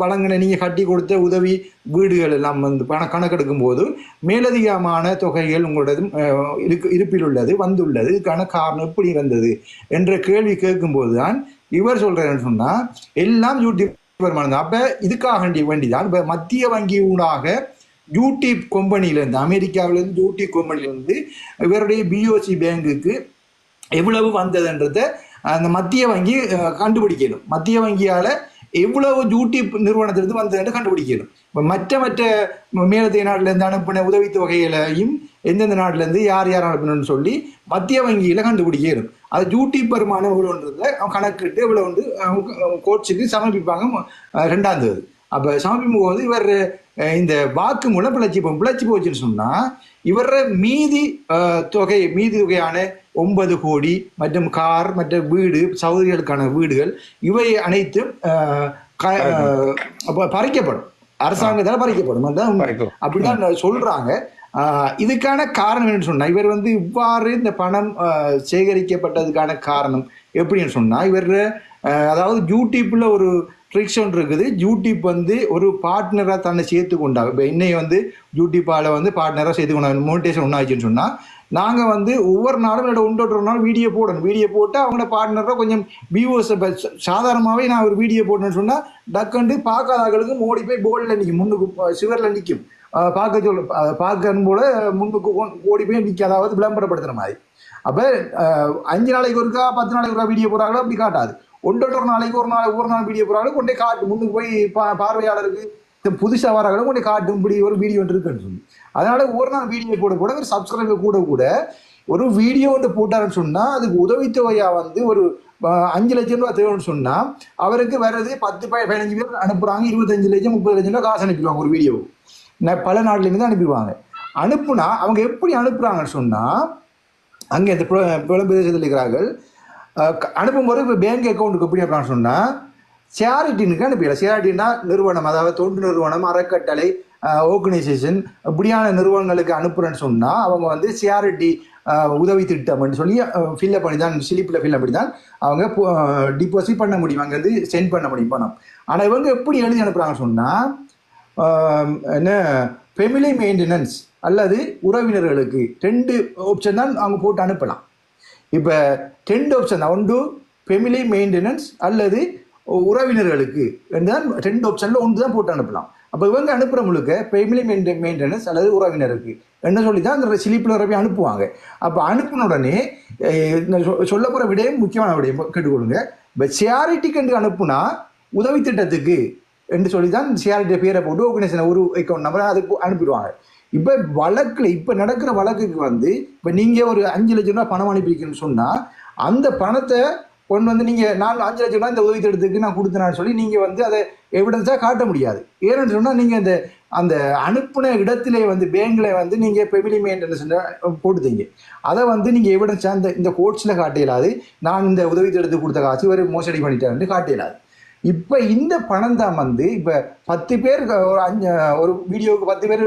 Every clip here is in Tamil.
வழங்கின நீங்கள் கட்டி கொடுத்த உதவி வீடுகள் எல்லாம் வந்து பண கணக்கெடுக்கும் போது மேலதிகமான தொகைகள் உங்களோட இருக்கு இருப்பில் உள்ளது வந்துள்ளது. இதுக்கான காரணம் எப்படி வந்தது என்ற கேள்வி கேட்கும்போது தான் இவர் சொல்கிறேன்னு சொன்னால் எல்லாம் யூடியூப் வருமானம் தான். அப்போ இதுக்காக வேண்டிய வேண்டிதான். இப்போ மத்திய வங்கி ஊடாக யூடியூப் கம்பெனியிலேருந்து அமெரிக்காவிலேருந்து யூடியூப் கொம்பனியிலேருந்து இவருடைய பிஓசி பேங்குக்கு எவ்வளவு வந்ததுன்றத அந்த மத்திய வங்கி கண்டுபிடிக்கணும். மத்திய வங்கியால் எவ்வளவு யூடியூப் நிறுவனத்திலிருந்து வந்ததுன்னு கண்டுபிடிக்கணும். இப்போ மற்ற மற்ற மேலத்தைய நாட்டிலேருந்து அனுப்பின உதவித்தொகைகளையும் எந்தெந்த நாட்டிலேருந்து யார் யார் அனுப்பணும்னு சொல்லி மத்திய வங்கியில் கண்டுபிடிக்கணும். அது யூடியூப் வருமானம் எவ்வளோன்றத அவன் கணக்கிட்டு இவ்வளோ வந்து கோட்ஸுக்கு சமர்ப்பிப்பாங்க ரெண்டாம் தேதி. அப்போ சமர்ப்பிக்கும் போது இவர் இந்த வாக்கு மூலம் பிழைச்சி போ பிழைச்சி போச்சுன்னு சொன்னா இவர மீதி தொகை மீதி தொகையான ஒன்பது கோடி மற்றும் கார் மற்ற வீடு சௌகரியங்களுக்கான வீடுகள் இவை அனைத்தும் பறிக்கப்படும். அரசாங்கத்தால் பறிக்கப்படும். பறிக்கும். அப்படிதான் சொல்றாங்க. இதுக்கான காரணம் என்னன்னு சொன்னா இவர் வந்து இவ்வாறு இந்த பணம் சேகரிக்கப்பட்டதுக்கான காரணம் எப்படின்னு சொன்னா இவர் அதாவது யூடியூப்ல ஒரு ஃப்ரிக்ஷன் இருக்குது. யூடியூப் வந்து ஒரு பார்ட்னராக தன்னை சேர்த்து கொண்டாங்க இப்போ இன்னைக்கு வந்து யூடியூப்பால் வந்து பார்ட்னராக சேர்த்து கொண்டாங்க மோனிடேஷன் ஒன்றாச்சுன்னு சொன்னால் நாங்கள் வந்து ஒவ்வொரு நாளும் என்னோட ஒன்றொரு ஒரு நாள் வீடியோ போடணும். வீடியோ போட்டு அவங்களோட பார்ட்னராக கொஞ்சம் வியூவர்ஸ் சாதாரணமாகவே நான் ஒரு வீடியோ போடணும்னு சொன்னால் டக்குண்டு பார்க்காதவர்களுக்கு மோடி போய் போர்டில் நிற்கும் முன்னுக்கு சிவரில் நிற்கும் பார்க்க சொல்ல பார்க்கணும் போல முன்னுக்கு ஓடி போய் நிற்க அதாவது விளம்பரப்படுத்துகிற மாதிரி. அப்போ அஞ்சு நாளைக்கு ஒருக்கா பத்து நாளைக்கு ஒருக்கா வீடியோ போடுறாங்களோ அப்படி காட்டாது. ஒன்றொரு ஒரு நாளைக்கு ஒரு நாள் ஒரு நாள் வீடியோ போடுறாங்களோ கொண்டே காட்டு முன்னுக்கு போய் பா பார்வையாளருக்கு இந்த புதுசாக வராங்களும் கொண்டே காட்டும் இப்படி ஒரு வீடியோ இருக்குன்னு சொல்லி. அதனால ஒரு நாள் வீடியோ போட கூட ஒரு சப்ஸ்கிரைபர் கூட கூட ஒரு வீடியோ ஒன்று போட்டாருன்னு சொன்னா அதுக்கு உதவித்தொகையா வந்து ஒரு அஞ்சு லட்சம் ரூபா தேவைன்னு சொன்னா அவருக்கு வர்றது பத்து பதினஞ்சு பேர் அனுப்புறாங்க. இருபத்தஞ்சு லட்சம் முப்பது லட்சம் ரூபா காசு அனுப்பிடுவாங்க ஒரு வீடியோ பல நாட்டிலேருந்து அனுப்பிடுவாங்க. அனுப்புனா அவங்க எப்படி அனுப்புறாங்கன்னு சொன்னா அங்கே இந்த புல- இருக்கிறார்கள். அனுப்பும் போது அனுப்பும்போது இப்போ பேங்க் அக்கௌண்ட்டுக்கு எப்படி அப்படின்னு சொன்னால் சேரிட்டினுக்கு அனுப்பிடலாம். சேரிட்டின்னா நிறுவனம் அதாவது தொண்டு நிறுவனம் அறக்கட்டளை ஆர்கனைசேஷன் இப்படியான நிறுவனங்களுக்கு அனுப்புறேன்னு சொன்னால் அவங்க வந்து சேரிட்டி உதவி திட்டம்னு சொல்லி ஃபில்அப் பண்ணி தான் ஸ்லிப்பில் ஃபில்அப் பண்ணி தான் அவங்க டிபாசிட் பண்ண முடியும். அங்கேருந்து சென்ட் பண்ண முடியும் பணம். ஆனால் இவங்க எப்படி எழுதி அனுப்புகிறாங்கன்னு சொன்னால் என்ன ஃபெமிலி மெயின்டெனன்ஸ் அல்லது உறவினர்களுக்கு ரெண்டு ஆப்ஷன் தான் அவங்க போட்டு அனுப்பலாம். இப்போ ரெண்டு ஆப்ஷன் ஒன் ஒன்று ஃபெமிலி மெயின்டெனன்ஸ் அல்லது உறவினர்களுக்கு தான் ரெண்டு ஆப்ஷனில் ஒன்று தான் போட்டு அனுப்பலாம். அப்போ இவங்க அனுப்புகிற முழுக்க ஃபெமிலி மெயின் மெயின்டெனன்ஸ் அல்லது உறவினருக்கு என்ன சொல்லி தான் அந்த சிலிப்பில் ரவி அனுப்புவாங்க. அப்போ அனுப்பின உடனே சொல்ல போகிற விடையும் முக்கியமான விடையும் கேட்டுக்கொள்ளுங்க. இப்போ சியாரிட்டி கண்டு அனுப்புனா உதவி திட்டத்துக்கு என்று சொல்லி தான் சேரிட்டி பேரை போட்டு ஆர்கனைசேஷன் ஒரு அக்கௌண்ட் நம்பரை அதுக்கு அனுப்பிடுவாங்க. இப்போ வழக்கில் இப்போ நடக்கிற வழக்குக்கு வந்து இப்போ நீங்கள் ஒரு அஞ்சு லட்ச ரூபா பணம் அனுப்பியிருக்கீங்கன்னு சொன்னால் அந்த பணத்தை கொண்டு வந்து நீங்கள் நாலு அஞ்சு லட்ச ரூபா இந்த உதவி திட்டத்துக்கு நான் கொடுத்தேன்னு சொல்லி நீங்கள் வந்து அதை எவிடன்ஸாக காட்ட முடியாது. ஏன்னு சொன்னால் நீங்கள் இந்த அந்த அனுப்பின இடத்திலே வந்து பேங்கில் வந்து நீங்கள் பெமிலி மெயின்டெனன்ஸ் போட்டுத்தீங்க அதை வந்து நீங்கள் எவிடன்ஸாக இந்த இந்த கோர்ட்ஸில் காட்டியலாது நான் இந்த உதவி திட்டத்துக்கு கொடுத்த காசு ஒரு மோசடி பண்ணிட்டேன் காட்டியலாது இப்போ இந்த பணம் தான் வந்து இப்போ பத்து பேர் ஒரு அஞ்சு ஒரு வீடியோவுக்கு பத்து பேர்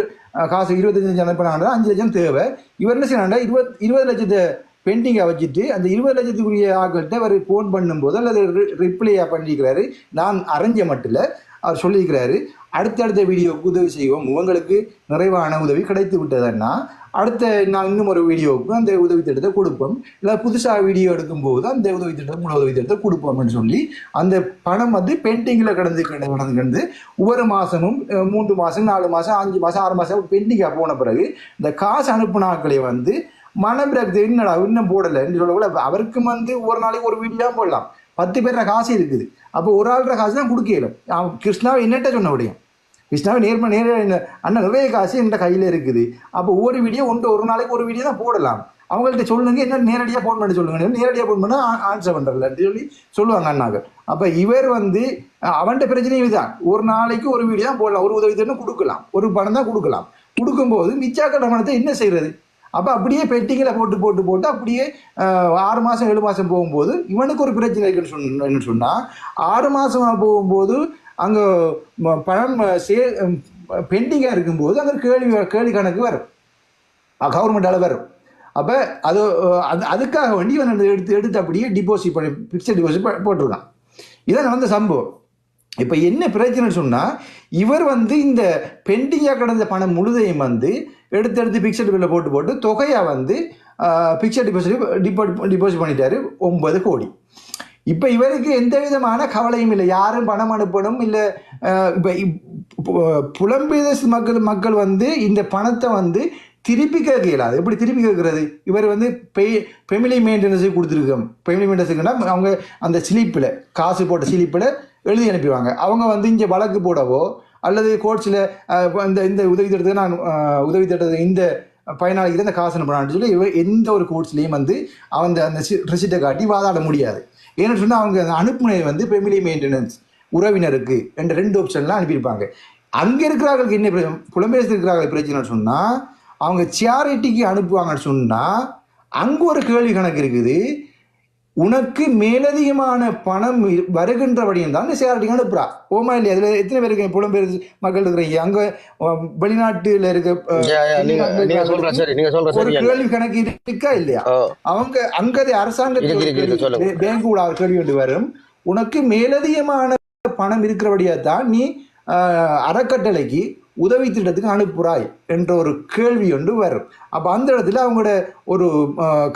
காசு இருபத்தஞ்சு லட்சம் அனுப்பினாங்கன்னா அஞ்சு லட்சம் தேவை. இவர் என்ன செய்யறாண்டா இருபத் இருபது லட்சத்தை பெண்டிங்கை வச்சுட்டு அந்த இருபது லட்சத்துக்குரிய ஆட்கள்கிட்ட அவர் ஃபோன் பண்ணும்போது அல்லது ரிப்ளையாக பண்ணியிருக்கிறாரு நான் அரைஞ்ச மட்டும் அவர் சொல்லியிருக்கிறாரு. அடுத்தடுத்த வீடியோவுக்கு உதவி செய்வோம். உங்களுக்கு நிறைவான உதவி கிடைத்து விட்டதுன்னா அடுத்த நான் இன்னும் ஒரு வீடியோவுக்கு அந்த உதவி திட்டத்தை கொடுப்போம். இல்லை புதுசாக வீடியோ எடுக்கும்போது அந்த உதவி திட்டம் மூல உதவி திட்டத்தை கொடுப்போம்னு சொல்லி அந்த பணம் வந்து பெயிண்டிங்கில் கிடந்து கிடந்து கிடந்து ஒவ்வொரு மாதமும் மூன்று மாதம் நாலு மாதம் அஞ்சு மாதம் ஆறு மாதம் பெயிண்டிங்காக போன பிறகு இந்த காசு அனுப்புனாக்களை வந்து மனம் என்னடா இன்னும் போடலை? என்று சொல்லக்கூட அவருக்கு வந்து ஒரு நாளைக்கு ஒரு வீடியோ போடலாம். பத்து பேர்ற காசு இருக்குது. அப்போ ஒரு ஆள்ற காசு தான் கொடுக்கல அவன் கிருஷ்ணாவை என்னட்ட சொன்ன முடியும் கிருஷ்ணாவை நேர்ம நேர அண்ணன் நிறைய காசு என்கிட்ட கையில் இருக்குது. அப்போ ஒவ்வொரு வீடியோ ஒன்று ஒரு நாளைக்கு ஒரு வீடியோ தான் போடலாம். அவங்கள்ட்ட சொல்லுங்க என்ன நேரடியாக ஃபோன் பண்ணி சொல்லுங்க. நேரடியாக ஃபோன் பண்ணால் ஆன்சர் பண்ணுறதில்லன்னு சொல்லி சொல்லுவாங்க அண்ணாக்கள் அப்போ இவர் வந்து அவன்கிட்ட பிரச்சனையும் இதுதான். ஒரு நாளைக்கு ஒரு வீடியோ தான் போடலாம். ஒரு உதவி திட்டம் கொடுக்கலாம். ஒரு பணம் தான் கொடுக்கலாம். கொடுக்கும்போது மிச்சாக்கட்ட பணத்தை என்ன செய்கிறது அப்போ அப்படியே பெட்டிங்கில் போட்டு போட்டு போட்டு அப்படியே ஆறு மாதம் ஏழு மாதம் போகும்போது இவனுக்கு ஒரு பிரச்சனை இருக்குன்னு சொன்ன சொன்னால் ஆறு மாதமாக போகும்போது அங்கே பணம் சே பெண்டிங்காக இருக்கும்போது அங்கே கேள்வி கேள்வி கணக்கு வரும். கவர்மெண்டால் வரும். அப்போ அது அது அதுக்காக வேண்டி இவன் எடுத்து எடுத்து அப்படியே டிபாசிட் பண்ணி ஃபிக்ஸட் டிபாசிட் போட்டிருக்கான். இதான் நடந்த சம்பவம். இப்போ என்ன பிரச்சனைன்னு சொன்னால் இவர் வந்து இந்த பெண்டிங்காக கிடந்த பணம் முழுதையும் வந்து எடுத்து எடுத்து ஃபிக்ஸட் பில்ல போட்டு போட்டு தொகையாக வந்து ஃபிக்ஸட் டிபாசிட் டிபாசிட் டிபாசிட் பண்ணிட்டாரு. ஒன்பது கோடி. இப்போ இவருக்கு எந்த விதமான கவலையும் இல்லை. யாரும் பணம் அனுப்பணும் இல்லை இப்போ புலம்பெயர் மக்கள் மக்கள் வந்து இந்த பணத்தை வந்து திருப்பி கேட்க இயலாது. எப்படி திருப்பி கேட்கறது? இவர் வந்து பெ ஃபெமிலி மெயின்டெனன்ஸு கொடுத்துருக்கோம் ஃபெமிலி மெயின்டெனன்ஸுக்குன்னா அவங்க அந்த ஸ்லீப்பில் காசு போட்ட ஸ்லிப்பில் எழுதி அனுப்பிவாங்க அவங்க வந்து இங்கே வழக்கு போடவோ அல்லது கோர்ட்ஸில் இந்த இந்த உதவி திட்டத்தை நான் உதவி திட்டத்தை இந்த பயனாளிக்கு இந்த காசு அனுப்பலான்னு சொல்லி இவர் எந்த ஒரு கோர்ட்ஸ்லேயும் வந்து அவன் அந்த ரிசிட்டை காட்டி வாதாட முடியாது. ஏன்னு சொன்னால் அவங்க அந்த அனுப்புனது வந்து ஃபெமிலி மெயின்டெனன்ஸ் உறவினருக்கு என்ற ரெண்டு ஆப்ஷன்லாம் அனுப்பியிருப்பாங்க. அங்கே இருக்கிறவர்களுக்கு என்ன பிரச்சனை புலம்பெயர்ந்து இருக்கிறார்கள் பிரச்சனைன்னு சொன்னால் அவங்க சேரிட்டிக்கு அனுப்புவாங்கன்னு சொன்னால் அங்கே ஒரு கேள்வி கணக்கு இருக்குது. உனக்கு மேலதிகமான பணம் வருகின்றபடியும் தான் சேரிட்டிக்கு அனுப்புறா. ஓமா இல்லையா? அதில் எத்தனை பேருக்கு புலம்பெயர் மக்கள் இருக்கிறீங்க. அங்கே வெளிநாட்டில் இருக்க ஒரு? கேள்வி கணக்கு இருக்கா இல்லையா? அவங்க அங்கது அரசாங்கத்துக்கு. பேங்க் கூட கேள்வி ஒன்று வரும். உனக்கு மேலதிகமான பணம் இருக்கிறபடியா தான் நீ அறக்கட்டளைக்கு உதவி திட்டத்துக்கு அனுப்புறாய் என்ற ஒரு கேள்வி ஒன்று வரும். அப்போ அந்த இடத்துல அவங்களோட ஒரு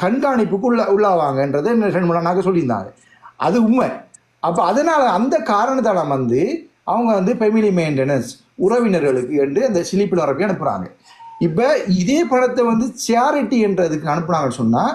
கண்காணிப்புக்கு உள்ள உள்ளாவாங்கன்றதை ரெண்டு மூணு நாங்கள் சொல்லியிருந்தாங்க. அது உண்மை. அப்போ அதனால் அந்த காரணத்தால் வந்து அவங்க வந்து ஃபெமிலி மெயின்டெனன்ஸ் உறவினர்களுக்கு என்று அந்த சிலிப்பில் வரப்பி அனுப்புகிறாங்க இப்போ இதே படத்தை வந்து சேரிட்டி என்றதுக்கு அனுப்புனாங்கன்னு சொன்னால்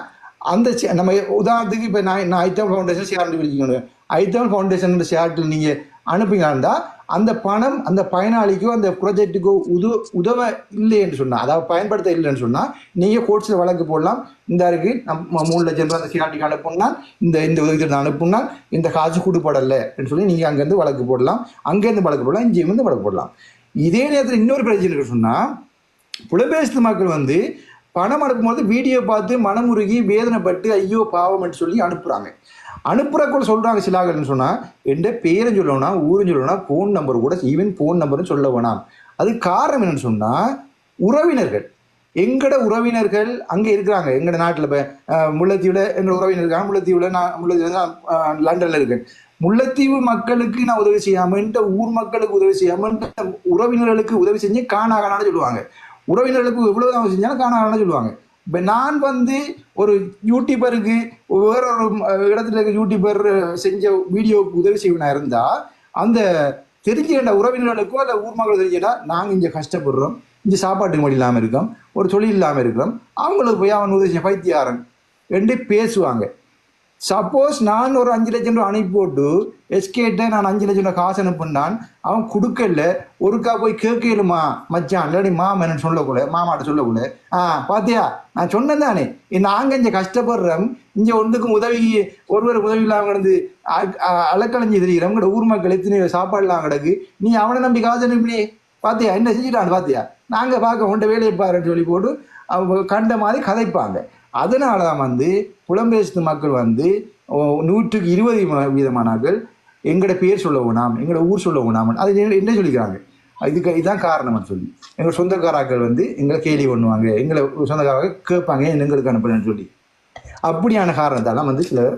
அந்த நம்ம உதாரணத்துக்கு இப்போ நான் நான் ஐத்தம் ஃபவுண்டேஷன் சேரிட்டி வச்சுக்கணும் ஐத்தம் ஃபவுண்டேஷன் சேரிட்டியில் நீங்கள் அனுப்பிங்கன்னா அந்த பணம் அந்த பயனாளிக்கோ அந்த ப்ராஜெக்ட்டுக்கோ உது உதவ இல்லை என்று சொன்னால் அதாவது பயன்படுத்த இல்லைன்னு சொன்னால் நீங்கள் கோர்ட்ஸில் வழக்கு போடலாம். இந்த இருக்கு நம்ம மூணு லட்சம் ரூபாய் அந்த சேரிட்டிக்கு அனுப்புனா இந்த இந்த உதவித்திட்டம் அனுப்புனா இந்த காசு கொடுப்படலை அப்படின்னு சொல்லி நீங்கள் அங்கேருந்து வழக்கு போடலாம். அங்கேருந்து வழக்கு போடலாம் இங்கேயும் வந்து வழக்கு போடலாம். இதே நேரத்தில் இன்னொரு பிரச்சனை சொன்னால் புலம்பெயர்ந்த மக்கள் வந்து பணம் அனுப்பும்போது வீடியோ பார்த்து மனமுருகி வேதனைப்பட்டு ஐயோ பாவம்னு சொல்லி அனுப்புகிறாங்க அனுப்புறக்குள்ள சொல்கிறாங்க சிலாகள்னு சொன்னால் எந்த பேரும் சொல்லணும்னா ஊரும் சொல்லணும்னா ஃபோன் நம்பர் கூட ஈவன் ஃபோன் நம்பரும் சொல்ல வேணாம் அது காரணம் என்னன்னு சொன்னால் உறவினர்கள். எங்கட உறவினர்கள் அங்கே இருக்கிறாங்க. எங்கட நாட்டில் இப்போ முல்லைத்தீவில் எங்களோட உறவினர் இருக்காங்க. முல்லைத்தீவில் நான் முல்லைத்தீவில் நான் லண்டன்ல இருக்கேன். முல்லைத்தீவு மக்களுக்கு நான் உதவி செய்யாமல் இந்த ஊர் மக்களுக்கு உதவி செய்யாமல் இந்த உறவினர்களுக்கு உதவி செஞ்சு காணாகானான்னு சொல்லுவாங்க. உறவினர்களுக்கு எவ்வளவு செஞ்சாலும் காணாகானான்னு சொல்லுவாங்க. இப்போ நான் வந்து ஒரு யூடியூபருக்கு வேற ஒரு இடத்துல இருக்க யூடியூபர் செஞ்ச வீடியோவுக்கு உதவி செய்வனா இருந்தால் அந்த தெரிஞ்சுக்கிட்ட உறவினர்களுக்கோ இல்லை ஊர் மக்கள் தெரிஞ்சுட்டா நாங்கள் இங்கே கஷ்டப்படுறோம். இங்கே சாப்பாட்டுக்கு வழி இல்லாமல் இருக்கோம். ஒரு தொழில் இல்லாமல் இருக்கிறோம் அவங்களுக்கு போய் அவன் உதவி பைத்தியாரன் என்று பேசுவாங்க. சப்போஸ் நான் ஒரு அஞ்சு லட்சம் ரூபா அனுப்பி போட்டு எஸ்கேட்ட நான் அஞ்சு லட்சம் ரூபா காசு அனுப்புனான் அவன் கொடுக்கல ஒருக்கா போய் கேட்கலுமா மச்சான் இல்லாடி மாமன் சொல்லக்கூட மாமாட்ட சொல்லக்கூட ஆ பாத்தியா? நான் சொன்னேன் தானே. நாங்கள் இங்கே கஷ்டப்படுறோம். இங்கே ஒன்றுக்கும் உதவி ஒருவர் உதவி இல்லாமல் கிடந்து அ- அலக்கலைஞ்சு தெரிகிறோம் உங்களோட ஊர் மக்கள் எத்தனை சாப்பாடு இல்லாமல் கிடக்கு. நீ அவனை நம்பி காசு அனுப்பினே பாத்தியா? என்ன செஞ்சுட்டான் பாத்தியா? நாங்கள் பார்க்க உண்ட வேலையை பாருன்னு சொல்லி போட்டு அவங்க கண்ட மாதிரி கதைப்பாங்க. அதனால தான் வந்து புலம்பெயர்ந்த மக்கள் வந்து நூற்றுக்கு இருபது வீதமானார்கள். எங்களோட பேர் சொல்ல வேணாம் எங்களோட ஊர் சொல்ல வேணாம். அது என்ன- சொல்லிக்கிறாங்க? இதுக்கு இதுதான் காரணம்னு சொல்லி. எங்கள் சொந்தக்காராக்கள் வந்து எங்களை கேலி பண்ணுவாங்க எங்களை சொந்தக்காரங்க கேட்பாங்க எங்களுக்கு அனுப்புறேன்னு சொல்லி. அப்படியான காரணத்தால வந்து சில